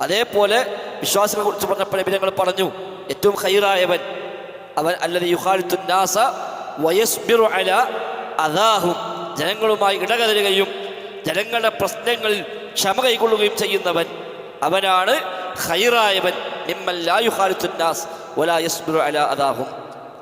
അതേപോലെ വിശ്വാസികളെ കുറിച്ച് പറഞ്ഞപ്പോൾ നബിതങ്ങൾ പറഞ്ഞു. ഏറ്റവും ഹൈറായവൻ അവൻ അല്ലത് യുഹാലിത്തുന്നാസ വയസ്ബിറു അല അദാഹും. ജനങ്ങളുമായി ഇടകലരുകയും ജനങ്ങളുടെ പ്രശ്നങ്ങളിൽ ക്ഷമ കൈക്കൊള്ളുകയും ചെയ്യുന്നവൻ അവനാണ് ഹൈറായവൻ നിമ്മല്ലാ ഒലാ യസ്ബിറു അല അദാഹും.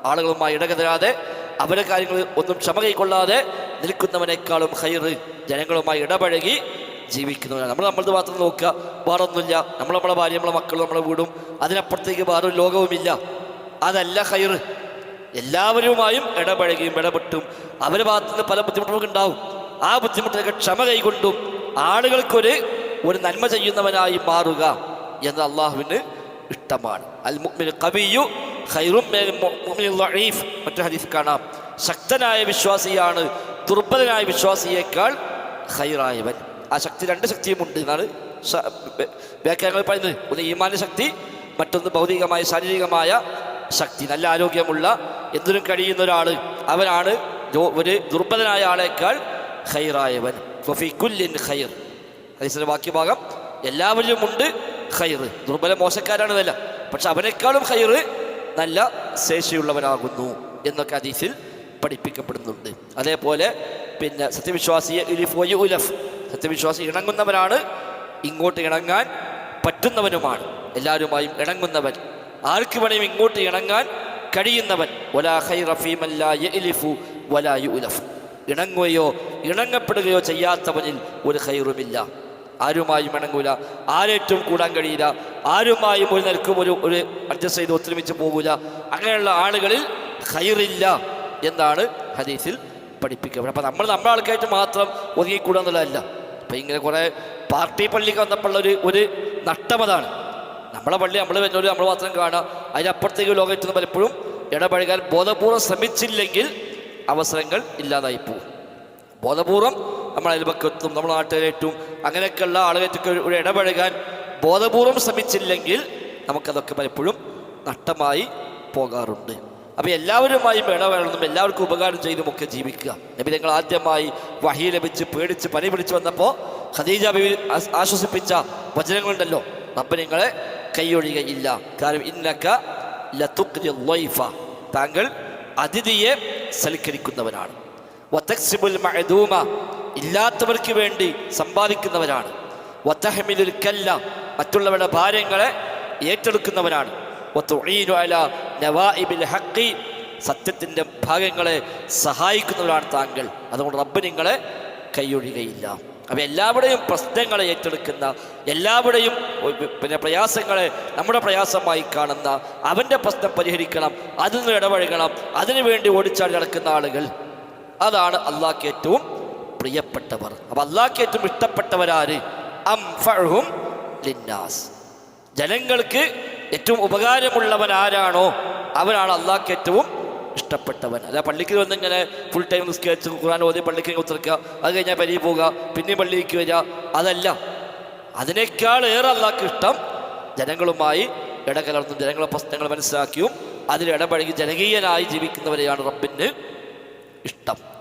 ആളുകളുമായി ഇടകതരാതെ അവരുടെ കാര്യങ്ങൾ ഒന്നും ക്ഷമ കൈക്കൊള്ളാതെ നിൽക്കുന്നവനേക്കാളും ഹൈറ് ജനങ്ങളുമായി ഇടപഴകി ജീവിക്കുന്നവനാണ് നമ്മൾ നമ്മളത് മാത്രം നോക്കുക. വേറൊന്നുമില്ല. നമ്മൾ നമ്മളെ ഭാര്യ നമ്മളെ മക്കളും നമ്മളെ വീടും. അതിനപ്പുറത്തേക്ക് വേറൊരു ലോകവുമില്ല. അതല്ല ഹൈറ് എല്ലാവരുമായും ഇടപഴകിയും ഇടപെട്ടും. അവരെ ഭാഗത്തു നിന്ന് പല ബുദ്ധിമുട്ടുകളും ഉണ്ടാവും. ആ ബുദ്ധിമുട്ടൊക്കെ ക്ഷമ കൈകൊണ്ടും ആളുകൾക്കൊരു ഒരു നന്മ ചെയ്യുന്നവനായി മാറുക എന്ന് അള്ളാഹുവിന് ഇഷ്ടമാണ്. അൽ കവിയു ളഈഫ്. മറ്റു ഹദീസ് കാണാം. ശക്തനായ വിശ്വാസിയാണ് ദുർബലനായ വിശ്വാസിയേക്കാൾ ഖൈറായവൻ. ആ ശക്തി രണ്ട് ശക്തിയും ഉണ്ട് എന്നാണ് വ്യാഖ്യാനങ്ങൾ പറയുന്നത്. ഒന്ന് ഈമാന ശക്തി മറ്റൊന്ന് ഭൗതികമായ ശാരീരികമായ ശക്തി. നല്ല ആരോഗ്യമുള്ള എന്തിനും കഴിയുന്ന ഒരാൾ അവനാണ് ഒരു ദുർബലനായ ആളേക്കാൾ ഖൈറായവൻ. ഫഫി കുല്ലിൻ ഖൈർ. ഹദീസിന്റെ ബാക്കി എല്ലാവരിലും ഉണ്ട് ഖൈർ. ദുർബല മോശക്കാരാണെന്നല്ല പക്ഷെ അവനേക്കാളും ഖൈർ നല്ല ശേഷിയുള്ളവനാകുന്നു എന്നൊക്കെ ഹദീസിൽ പഠിപ്പിക്കപ്പെടുന്നുണ്ട്. അതേപോലെ പിന്നെ സത്യവിശ്വാസിയെ ഇലിഫോയി ഉലഫ് സത്യവിശ്വാസി ഇണങ്ങുന്നവനാണ്. ഇങ്ങോട്ട് ഇണങ്ങാൻ പറ്റുന്നവനുമാണ്. എല്ലാവരുമായും ഇണങ്ങുന്നവൻ. ആർക്ക് വേണേലും ഇങ്ങോട്ട് ഇണങ്ങാൻ കഴിയുന്നവൻ. ഇണങ്ങുകയോ ഇണങ്ങപ്പെടുകയോ ചെയ്യാത്തവനിൽ ഒരു ഖൈറുമില്ല. ആരുമായും ഇണങ്ങൂല. ആരേറ്റവും കൂടാൻ കഴിയില്ല. ആരുമായും ഒരു നിൽക്കും ഒരു ഒരു അഡ്ജസ്റ്റ് ചെയ്ത് ഒത്തൊരുമിച്ച് പോകൂല. അങ്ങനെയുള്ള ആളുകളിൽ ഹൈറില്ല എന്നാണ് ഹദീസിൽ പഠിപ്പിക്കുന്നത് അപ്പം നമ്മൾ നമ്മുടെ ആൾക്കായിട്ട് മാത്രം ഒതുങ്ങിക്കൂടുക എന്നുള്ളതല്ല. അപ്പം ഇങ്ങനെ കുറേ പാർട്ടി പള്ളിക്ക് വന്നപ്പോഴുള്ള ഒരു ഒരു നഷ്ടമതാണ് നമ്മളെ പള്ളി നമ്മൾ വരുന്നവർ നമ്മൾ മാത്രം കാണുക. അതിനപ്പുറത്തേക്ക് ലോകത്തിന് നിന്ന് പലപ്പോഴും ഇടപഴകാൻ ബോധപൂർവം ശ്രമിച്ചില്ലെങ്കിൽ അവസരങ്ങൾ ഇല്ലാതായി പോകും. ബോധപൂർവം നമ്മൾ അയൽപക്കത്തും നമ്മുടെ നാട്ടുകാരായിട്ടും അങ്ങനെയൊക്കെയുള്ള ആളുകൾക്ക് ഒരു- ഇടപഴകാൻ ബോധപൂർവം ശ്രമിച്ചില്ലെങ്കിൽ നമുക്കതൊക്കെ പലപ്പോഴും നഷ്ടമായി പോകാറുണ്ട്. അപ്പോൾ എല്ലാവരുമായും ഇടപെടണം എല്ലാവർക്കും ഉപകാരം ചെയ്തും ഒക്കെ ജീവിക്കുക. നബി തങ്ങൾ ആദ്യമായി വഹി ലഭിച്ച് പേടിച്ച് പനി പിടിച്ച് വന്നപ്പോൾ ഖദീജ ബിബി ആശ്വസിപ്പിച്ച വചനങ്ങളുണ്ടല്ലോ. റബ്ബ് നിങ്ങളെ കൈയൊഴികയില്ല. കാരണം ഇന്നക്ക താങ്കൾ അതിഥിയെ സൽക്കരിക്കുന്നവനാണ് മഅദൂമ ഇല്ലാത്തവർക്ക് വേണ്ടി സമ്പാദിക്കുന്നവരാണ്. വതഹമിലുൽ കല്ല മറ്റുള്ളവരുടെ ഭാര്യങ്ങളെ ഏറ്റെടുക്കുന്നവനാണ് നവാഇബിൽ ഹഖി സത്യത്തിന്റെ ഭാഗങ്ങളെ സഹായിക്കുന്നവരാണ് താങ്കൾ. അതുകൊണ്ട് റബ്ബ് നിങ്ങളെ കൈയൊഴികയില്ല. അപ്പം എല്ലാവരുടെയും പ്രശ്നങ്ങളെ ഏറ്റെടുക്കുന്ന എല്ലാവരുടെയും പിന്നെ പ്രയാസങ്ങളെ നമ്മുടെ പ്രയാസമായി കാണുന്ന അവന്റെ പ്രശ്നം പരിഹരിക്കണം അതിൽ നിന്ന് ഇടപഴകണം അതിനുവേണ്ടി ഓടിച്ചാടി നടക്കുന്ന ആളുകൾ. അതാണ് അള്ളാഹ്ക്ക് ഏറ്റവും പ്രിയപ്പെട്ടവർ. അപ്പം അള്ളാഹ്ക്ക് ഏറ്റവും ഇഷ്ടപ്പെട്ടവരാര്? അംഫഉഹും ലിന്നാസ്. ജനങ്ങൾക്ക് ഏറ്റവും ഉപകാരമുള്ളവൻ ആരാണോ അവനാണ് അള്ളാഹ്ക്ക് ഏറ്റവും ഇഷ്ടപ്പെട്ടവൻ. അല്ല പള്ളിക്ക് വന്ന് ഇങ്ങനെ ഫുൾ ടൈം നിസ്കരിച്ച് ഖുർആൻ ഓതി പള്ളിക്ക് ഉത്തർക്കുക അത് കഴിഞ്ഞാൽ പരി പോവുക പിന്നെ പള്ളിക്ക് വരിക. അതല്ല. അതിനേക്കാൾ ഏറെ അള്ളാഹ്ക്ക് ഇഷ്ടം ജനങ്ങളുമായി ഇടകലർന്നും ജനങ്ങളെ പ്രശ്നങ്ങൾ മനസ്സിലാക്കിയും അതിൽ ഇടപഴകി ജനകീയനായി ജീവിക്കുന്നവരെയാണ് റബ്ബിന് ഇഷ്ടം.